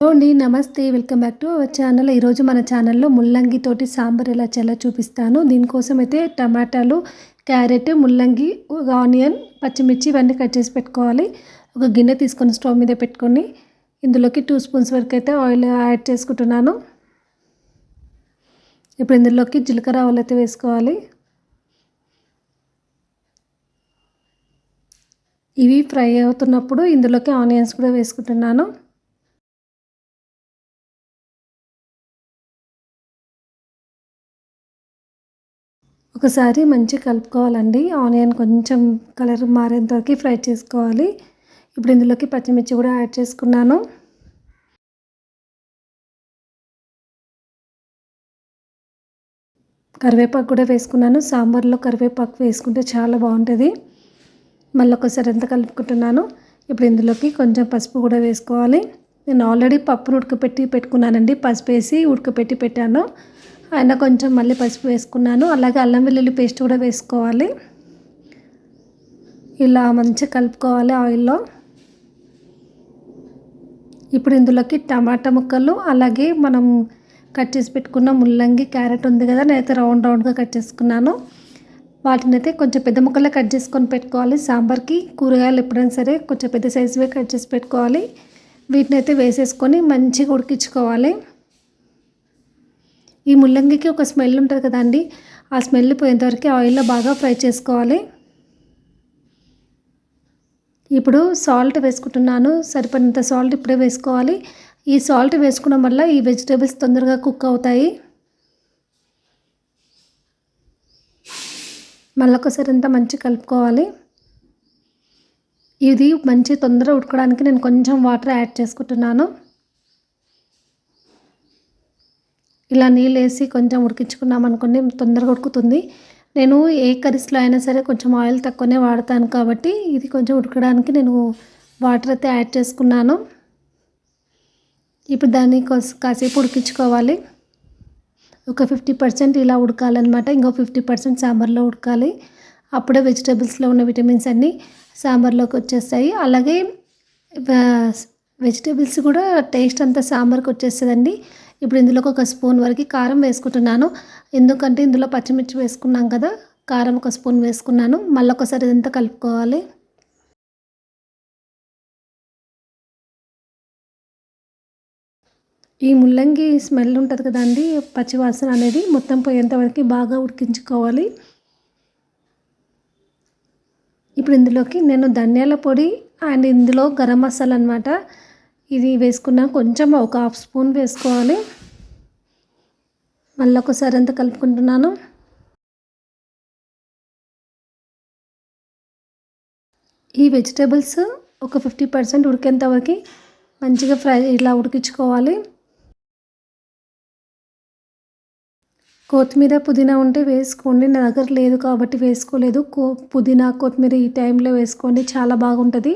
Hello అండి నమస్తే. Welcome back to our channel. ఈరోజు మన ఛానల్లో ముల్లంగి తోటి సాంబార్ ఎలా చాలా చూపిస్తాను. దీనికోసం అయితే టమాటాలు క్యారెట్ ముల్లంగి ఆనియన్ పచ్చిమిర్చి ఇవన్నీ కట్ చేసి పెట్టుకోవాలి. ఒక గిన్నె తీసుకొని స్టవ్ మీద పెట్టుకొని ఇందులోకి టూ స్పూన్స్ వరకు అయితే ఆయిల్ యాడ్ చేసుకుంటున్నాను. ఇప్పుడు ఇందులోకి జీలకర్ర ఆవులు అయితే వేసుకోవాలి. ఇవి ఫ్రై అవుతున్నప్పుడు ఇందులోకి ఆనియన్స్ కూడా వేసుకుంటున్నాను. ఒకసారి మంచిగా కలుపుకోవాలండి. ఆనియన్ కొంచెం కలర్ మారేంత వరకు ఫ్రై చేసుకోవాలి. ఇప్పుడు ఇందులోకి పచ్చిమిర్చి కూడా యాడ్ చేసుకున్నాను. కరివేపాకు కూడా వేసుకున్నాను. సాంబార్లో కరివేపాకు వేసుకుంటే చాలా బాగుంటుంది. మళ్ళీ ఒకసారి ఎంత కలుపుకుంటున్నాను? ఇప్పుడు ఇందులోకి కొంచెం పసుపు కూడా వేసుకోవాలి. నేను ఆల్రెడీ పప్పును ఉడకపెట్టి పెట్టుకున్నానండి. పసుపు వేసి ఉడకపెట్టి పెట్టాను. ఆయన కొంచెం మళ్ళీ పసుపు వేసుకున్నాను. అలాగే అల్లం వెల్లుల్లి పేస్ట్ కూడా వేసుకోవాలి. ఇలా మంచిగా కలుపుకోవాలి ఆయిల్లో. ఇప్పుడు ఇందులోకి టమాటా ముక్కలు అలాగే మనం కట్ చేసి పెట్టుకున్న ముల్లంగి క్యారెట్ ఉంది కదా నేనైతే రౌండ్ రౌండ్గా కట్ చేసుకున్నాను. వాటిని అయితే కొంచెం పెద్ద ముక్కలే కట్ చేసుకొని పెట్టుకోవాలి. సాంబార్కి కూరగాయలు ఎప్పుడైనా సరే కొంచెం పెద్ద సైజువే కట్ చేసి పెట్టుకోవాలి. వీటిని అయితే వేసేసుకొని మంచిగా ఉడికించుకోవాలి. ఈ ముల్లంగికి ఒక స్మెల్ ఉంటుంది కదండి ఆ స్మెల్ పోయేంతవరకు ఆయిల్లో బాగా ఫ్రై చేసుకోవాలి. ఇప్పుడు సాల్ట్ వేసుకుంటున్నాను సరిపడినంత సాల్ట్ ఇప్పుడే వేసుకోవాలి. ఈ సాల్ట్ వేసుకోవడం వల్ల ఈ వెజిటేబుల్స్ తొందరగా కుక్ అవుతాయి. మళ్ళొకసారి ఇంత అంతా మంచి కలుపుకోవాలి. ఇది మంచి తొందరగా ఉడకడానికి నేను కొంచెం వాటర్ యాడ్ చేసుకుంటున్నాను. ఇలా నీళ్ళు వేసి కొంచెం ఉడికించుకున్నాం అనుకోండి తొందరగా ఉడుకుతుంది. నేను ఏ కర్రీస్లో అయినా సరే కొంచెం ఆయిల్ తక్కువనే వాడతాను కాబట్టి ఇది కొంచెం ఉడకడానికి నేను వాటర్ అయితే యాడ్ చేసుకున్నాను. ఇప్పుడు దాన్ని కాసేపు ఉడికించుకోవాలి. ఒక ఫిఫ్టీ పర్సెంట్ ఇలా ఉడకాలన్నమాట. ఇంకో ఫిఫ్టీ పర్సెంట్ సాంబార్లో ఉడకాలి. అప్పుడే వెజిటేబుల్స్లో ఉన్న విటమిన్స్ అన్నీ సాంబార్లోకి వచ్చేస్తాయి. అలాగే వెజిటేబుల్స్ కూడా టేస్ట్ అంతా సాంబార్కి వచ్చేస్తుందండి. ఇప్పుడు ఇందులోకి ఒక స్పూన్ వరకు కారం వేసుకుంటున్నాను. ఎందుకంటే ఇందులో పచ్చిమిర్చి వేసుకున్నాం కదా కారం ఒక స్పూన్ వేసుకున్నాను. మళ్ళీ ఒకసారి ఇదంతా కలుపుకోవాలి. ఈ ముల్లంగి స్మెల్ ఉంటుంది కదండి పచ్చివాసన అనేది మొత్తం పోయేంతవరకు బాగా ఉడికించుకోవాలి. ఇప్పుడు ఇందులోకి నేను ధనియాల పొడి అండ్ ఇందులో గరం మసాలా అనమాట ఇది వేసుకున్న కొంచెం ఒక హాఫ్ స్పూన్ వేసుకోవాలి. మళ్ళీ ఒకసారి అంతా కలుపుకుంటున్నాను. ఈ వెజిటేబుల్స్ ఒక ఫిఫ్టీ పర్సెంట్ ఉడికేంత వరకు మంచిగా ఫ్రై ఇలా ఉడికించుకోవాలి. కొత్తిమీర పుదీనా ఉంటే వేసుకోండి. నా దగ్గర లేదు కాబట్టి వేసుకోలేదు. పుదీనా కొత్తిమీర ఈ టైంలో వేసుకోండి. చాలా బాగుంటుంది.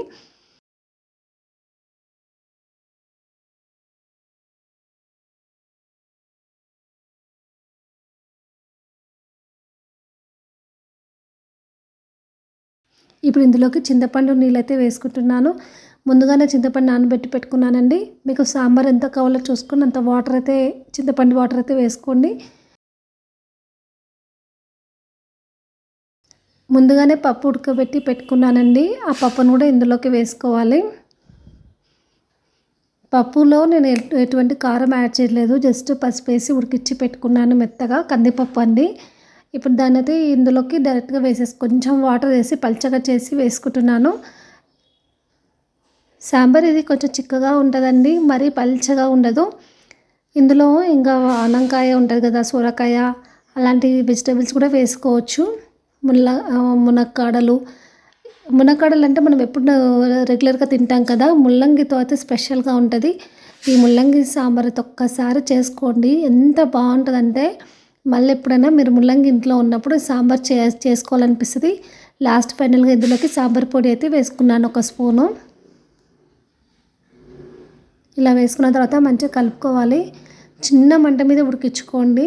ఇప్పుడు ఇందులోకి చింతపండు నీళ్ళైతే వేసుకుంటున్నాను. ముందుగానే చింతపండు నానబెట్టి పెట్టుకున్నానండి. మీకు సాంబార్ ఎంత కావాలో చూసుకొని అంత వాటర్ అయితే చింతపండు వాటర్ అయితే వేసుకోండి. ముందుగానే పప్పు ఉడకబెట్టి పెట్టుకున్నానండి. ఆ పప్పును కూడా ఇందులోకి వేసుకోవాలి. పప్పులో నేను ఎటువంటి కారం యాడ్ చేయలేదు. జస్ట్ పసుపు వేసి ఉడికిచ్చి పెట్టుకున్నాను మెత్తగా. కందిపప్పు అండి. ఇప్పుడు దాన్ని అయితే ఇందులోకి డైరెక్ట్గా వేసేసి కొంచెం వాటర్ వేసి పల్చగా చేసి వేసుకుంటున్నాను. సాంబార్ ఇది కొంచెం చిక్కగా ఉంటుందండి మరీ పల్చగా ఉండదు. ఇందులో ఇంకా అనంకాయ ఉంటుంది కదా సొరకాయ అలాంటి వెజిటేబుల్స్ కూడా వేసుకోవచ్చు. ముల్ల మునక్కాడలు. మునక్కాడలు అంటే మనం ఎప్పుడు రెగ్యులర్గా తింటాం కదా ముల్లంగితో అయితే స్పెషల్గా ఉంటుంది. ఈ ముల్లంగి సాంబార్ ఒక్కసారి చేసుకోండి. ఎంత బాగుంటుందంటే మళ్ళీ ఎప్పుడైనా మీరు ముల్లంగి ఇంట్లో ఉన్నప్పుడు సాంబార్ చే చేసుకోవాలనిపిస్తుంది. లాస్ట్ ఫైనల్గా ఇందులోకి సాంబార్ పొడి అయితే వేసుకున్నాను ఒక స్పూను. ఇలా వేసుకున్న తర్వాత మంచిగా కలుపుకోవాలి. చిన్న మంట మీద ఉడికించుకోండి.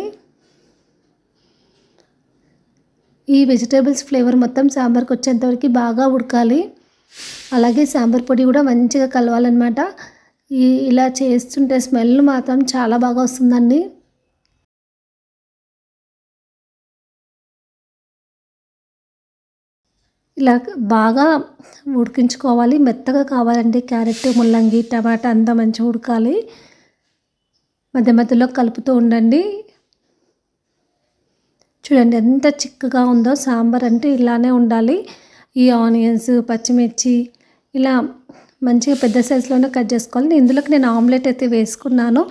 ఈ వెజిటేబుల్స్ ఫ్లేవర్ మొత్తం సాంబార్కి వచ్చేంతవరకు బాగా ఉడకాలి. అలాగే సాంబార్ పొడి కూడా మంచిగా కలవాలన్నమాట. ఈ ఇలా చేస్తుంటే స్మెల్ మాత్రం చాలా బాగా వస్తుందండి. ఇలా బాగా ఉడికించుకోవాలి. మెత్తగా కావాలండి క్యారెట్ ముల్లంగి టమాటా అంతా మంచిగా ఉడకాలి. మధ్య మధ్యలో కలుపుతూ ఉండండి. చూడండి ఎంత చిక్కగా ఉందో. సాంబార్ అంటే ఇలానే ఉండాలి. ఈ ఆనియన్స్ పచ్చిమిర్చి ఇలా మంచిగా పెద్ద సైజులోనే కట్ చేసుకోవాలి. ఇందులోకి నేను ఆమ్లెట్ అయితే వేసుకున్నాను.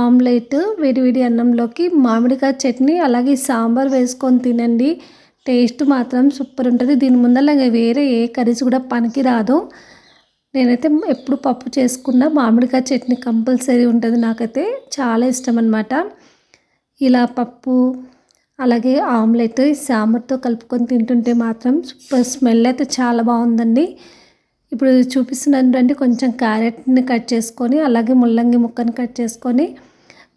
ఆమ్లెట్ వేడి అన్నంలోకి మామిడికాయ చట్నీ అలాగే సాంబార్ వేసుకొని తినండి. టేస్ట్ మాత్రం సూపర్ ఉంటుంది. దీని ముందర వేరే ఏ కర్రీస్ కూడా పనికి రాదు నేనైతే ఎప్పుడు పప్పు చేసుకున్న మామిడికాయ చట్నీ కంపల్సరీ ఉంటుంది నాకైతే. చాలా ఇష్టం అనమాట ఇలా పప్పు అలాగే ఆమ్లెట్ సాంబార్తో కలుపుకొని తింటుంటే మాత్రం సూపర్ స్మెల్ అయితే చాలా బాగుందండి. ఇప్పుడు చూపిస్తున్నాను రండి కొంచెం క్యారెట్ని కట్ చేసుకొని అలాగే ముల్లంగి ముక్కని కట్ చేసుకొని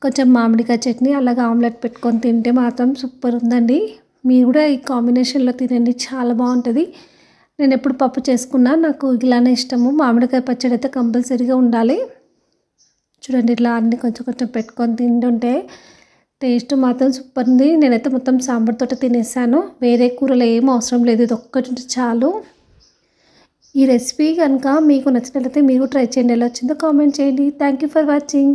కొంచెం మామిడికాయ చట్నీ అలాగే ఆమ్లెట్ పెట్టుకొని తింటే మాత్రం సూపర్ ఉందండి. మీరు కూడా ఈ కాంబినేషన్లో తినండి చాలా బాగుంటుంది. నేను ఎప్పుడు పప్పు చేసుకున్నా నాకు ఇలానే ఇష్టము. మామిడికాయ పచ్చడి అయితే కంపల్సరీగా ఉండాలి. చూడండి ఇట్లా అన్ని కొంచెం కొంచెం పెట్టుకొని తింటుంటే టేస్ట్ మాత్రం సూపర్ ఉంది. నేనైతే మొత్తం సాంబార్తో తినేసాను. వేరే కూరలు ఏం అవసరం లేదు ఇది ఒక్కటి చాలు. ఈ రెసిపీ కనుక మీకు నచ్చినట్లయితే మీరు ట్రై చేయండి. ఎలా వచ్చిందో కామెంట్ చేయండి. Thank you for watching